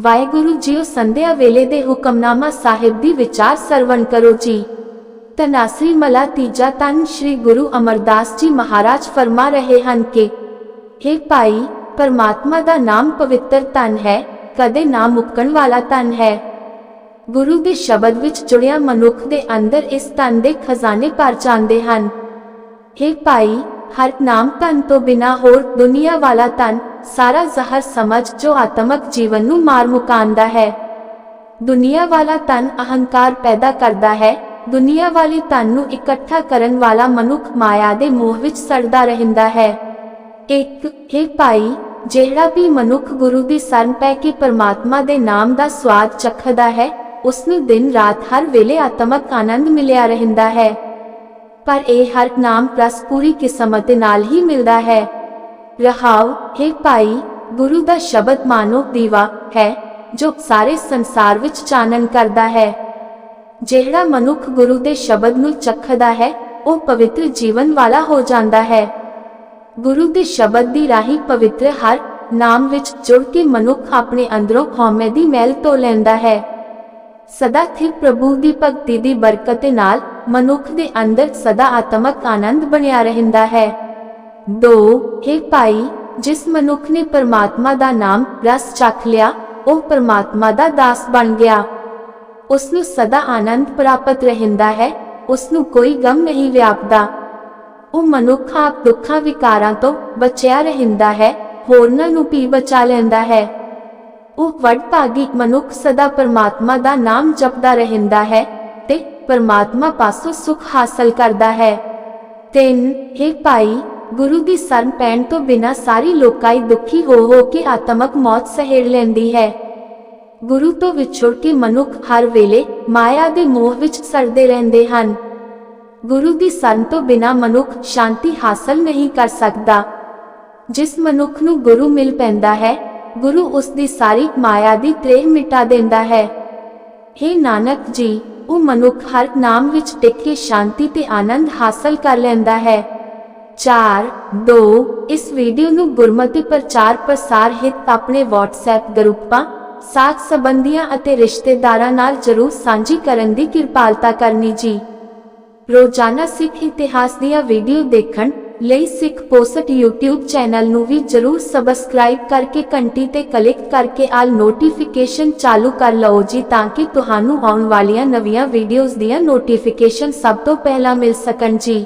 Waheguru JIO ਸੰਧਿਆ ਵੇਲੇ ਦੇ ਹੁਕਮਨਾਮਾ ਸਾਹਿਬ ਦੀ ਵਿਚਾਰ ਸਰਵਣ ਕਰੋ ਜੀ। ਤਨਾਸਰੀ ਮਲਾ ਤੀਜਾ ਤਨ ਸ੍ਰੀ ਗੁਰੂ ਅਮਰਦਾਸ ਜੀ ਮਹਾਰਾਜ ਫਰਮਾ ਰਹੇ ਹਨ ਕਿ हे ਭਾਈ, ਪਰਮਾਤਮਾ ਦਾ ਨਾਮ ਪਵਿੱਤਰ ਤਨ ਹੈ, ਕਦੇ ਨਾ ਮੁੱਕਣ ਵਾਲਾ ਤਨ ਹੈ। ਗੁਰੂ ਦੇ ਸ਼ਬਦ ਵਿੱਚ ਜੁੜਿਆ ਮਨੁੱਖ ਦੇ ਅੰਦਰ ਇਸ ਤਨ ਦੇ ਖਜ਼ਾਨੇ ਭਰ ਜਾਂਦੇ ਹਨ। हे ਭਾਈ, ਹਰ ਨਾਮ ਤਨ ਤੋਂ ਬਿਨਾ ਹੋਰ ਦੁਨੀਆ ਵਾਲਾ ਤਨ ਸਾਰਾ ਜ਼ਹਿਰ ਸਮਝ ਜੋ ਆਤਮਕ ਜੀਵਨ ਨੂੰ ਮਾਰ ਮੁਕਾਂਦਾ ਹੈ। ਦੁਨੀਆ ਵਾਲਾ ਤਨ ਅਹੰਕਾਰ ਪੈਦਾ ਕਰਦਾ ਹੈ। ਦੁਨੀਆ ਵਾਲੀ ਤਨ ਨੂੰ ਇਕੱਠਾ ਕਰਨ ਵਾਲਾ ਮਨੁੱਖ ਮਾਇਆ ਦੇ ਮੋਹ ਵਿੱਚ ਸੜਦਾ ਰਹਿੰਦਾ ਹੈ। ਇੱਕ, ਹੈ ਭਾਈ, ਜਿਹੜਾ ਵੀ ਮਨੁੱਖ ਗੁਰੂ ਦੀ ਸ਼ਰਨ ਪੈ ਕੇ ਪਰਮਾਤਮਾ ਦੇ ਨਾਮ ਦਾ ਸਵਾਦ ਚਖਦਾ ਹੈ ਉਸ ਨੂੰ ਦਿਨ ਰਾਤ ਹਰ ਵੇਲੇ ਆਤਮਕ ਆਨੰਦ ਮਿਲਿਆ ਰਹਿੰਦਾ ਹੈ। ਪਰ ਇਹ ਹਰ ਨਾਮ ਰਸ ਪੂਰੀ ਕਿਸਮਤ ਨਾਲ ਹੀ ਮਿਲਦਾ ਹੈ। ਰਹਾਉ, ਹੈ ਭਾਈ, ਗੁਰੂ ਦਾ ਸ਼ਬਦ ਮਾਨੋ ਦੀਵਾ ਹੈ, ਜੋ ਸਾਰੇ ਸੰਸਾਰ ਵਿੱਚ ਚਾਨਣ ਕਰਦਾ ਹੈ। ਜਿਹੜਾ ਮਨੁੱਖ ਗੁਰੂ ਦੇ ਸ਼ਬਦ ਨੂੰ ਚੱਖਦਾ ਹੈ, ਉਹ ਪਵਿੱਤਰ ਜੀਵਨ ਵਾਲਾ ਹੋ ਜਾਂਦਾ ਹੈ। ਗੁਰੂ ਦੇ ਸ਼ਬਦ ਦੀ ਰਾਹੀਂ ਪਵਿੱਤਰ ਹਰ ਨਾਮ ਵਿੱਚ ਜੁੜ ਕੇ ਮਨੁੱਖ ਆਪਣੇ ਅੰਦਰੋਂ ਹਉਮੈ ਦੀ ਮੈਲ ਧੋ ਲੈਂਦਾ ਹੈ। ਸਦਾ ਸਥਿਰ ਪ੍ਰਭੂ ਦੀ ਭਗਤੀ ਦੀ ਬਰਕਤ ਨਾਲ ਮਨੁੱਖ ਦੇ ਅੰਦਰ ਸਦਾ ਆਤਮਕ ਆਨੰਦ ਬਣਿਆ ਰਹਿੰਦਾ ਹੈ। 2 ਹੈ ਭਾਈ, ਜਿਸ ਮਨੁੱਖ ਨੇ ਪਰਮਾਤਮਾ ਦਾ ਨਾਮ ਰਸ ਚੱਖ ਲਿਆ, ਉਹ ਪਰਮਾਤਮਾ ਦਾ ਦਾਸ ਬਣ ਗਿਆ। ਉਸ ਨੂੰ ਸਦਾ ਆਨੰਦ ਪ੍ਰਾਪਤ ਰਹਿੰਦਾ ਹੈ ਉਸ ਨੂੰ ਕੋਈ ਗਮ ਨਹੀਂ ਵਿਆਪਦਾ। ਉਹ ਮਨੁੱਖ ਆਪ ਦੁੱਖਾਂ ਵਿਕਾਰਾਂ ਤੋਂ ਬਚਿਆ ਰਹਿੰਦਾ ਹੈ, ਹੋਰਨਾਂ ਨੂੰ ਵੀ ਬਚਾ ਲੈਂਦਾ ਹੈ। ਉਹ ਵਡਭਾਗੀ ਮਨੁੱਖ ਸਦਾ ਪਰਮਾਤਮਾ ਦਾ ਨਾਮ ਜਪਦਾ ਰਹਿੰਦਾ ਹੈ ਤੇ ਪਰਮਾਤਮਾ ਪਾਸੋਂ ਸੁਖ ਹਾਸਲ ਕਰਦਾ ਹੈ। ਤਿੰਨ, ਹੈ ਭਾਈ ਗੁਰੂ ਦੀ ਸ਼ਰਨ ਪੈਣ ਤੋਂ ਬਿਨਾ ਸਾਰੀ ਲੋਕਾਈ ਦੁਖੀ ਹੋ ਹੋ ਕੇ ਆਤਮਕ ਮੌਤ ਸਹਿੜ ਲੈਂਦੀ ਹੈ। ਗੁਰੂ ਤੋਂ ਵਿਛੜ ਕੇ ਮਨੁੱਖ ਹਰ ਵੇਲੇ ਮਾਇਆ ਦੇ ਮੋਹ ਵਿੱਚ ਸਰਦੇ ਰਹਿੰਦੇ ਹਨ। ਗੁਰੂ ਦੀ ਸ਼ਰਨ ਤੋਂ ਬਿਨਾ ਮਨੁੱਖ ਸ਼ਾਂਤੀ ਹਾਸਲ ਨਹੀਂ ਕਰ ਸਕਦਾ। ਜਿਸ ਮਨੁੱਖ ਨੂੰ ਗੁਰੂ ਮਿਲ ਪੈਂਦਾ ਹੈ, ਗੁਰੂ ਉਸ ਦੀ ਸਾਰੀ ਮਾਇਆ ਦੀ ਤ੍ਰੇਹ ਮਿਟਾ ਦਿੰਦਾ ਹੈ। हे ਨਾਨਕ ਜੀ, ਉਹ ਮਨੁੱਖ ਹਰ ਨਾਮ ਵਿੱਚ ਟਿਕ ਕੇ ਸ਼ਾਂਤੀ ਤੇ ਆਨੰਦ ਹਾਸਲ ਕਰ ਲੈਂਦਾ ਹੈ। 4 2 ਇਸ ਵੀਡੀਓ ਨੂੰ ਗੁਰਮਤਿ ਪ੍ਰਚਾਰ ਪ੍ਰਸਾਰ ਹਿਤ ਆਪਣੇ WhatsApp ਗਰੁੱਪਾਂ, ਸਾਥ ਸੰਬੰਧੀਆਂ ਅਤੇ ਰਿਸ਼ਤੇਦਾਰਾਂ ਨਾਲ ਜਰੂਰ ਸਾਂਝੀ ਕਰਨ ਦੀ ਕਿਰਪਾਲਤਾ ਕਰਨੀ ਜੀ। ਰੋਜ਼ਾਨਾ ਸਿੱਖ ਇਤਿਹਾਸ ਦੀਆਂ ਵੀਡੀਓ ਦੇਖਣ ਲਈ ਸਿੱਖ ਪੋਸਟ YouTube ਚੈਨਲ ਨੂੰ ਵੀ ਜਰੂਰ ਸਬਸਕ੍ਰਾਈਬ ਕਰਕੇ ਘੰਟੀ ਤੇ ਕਲਿੱਕ ਕਰਕੇ ਆਲ ਨੋਟੀਫਿਕੇਸ਼ਨ ਚਾਲੂ ਕਰ ਲਓ ਜੀ ਤਾਂ ਕਿ ਤੁਹਾਨੂੰ ਆਉਣ ਵਾਲੀਆਂ ਨਵੀਆਂ ਵੀਡੀਓਜ਼ ਦੀਆਂ ਨੋਟੀਫਿਕੇਸ਼ਨ ਸਭ ਤੋਂ ਪਹਿਲਾਂ ਮਿਲ ਸਕਣ ਜੀ।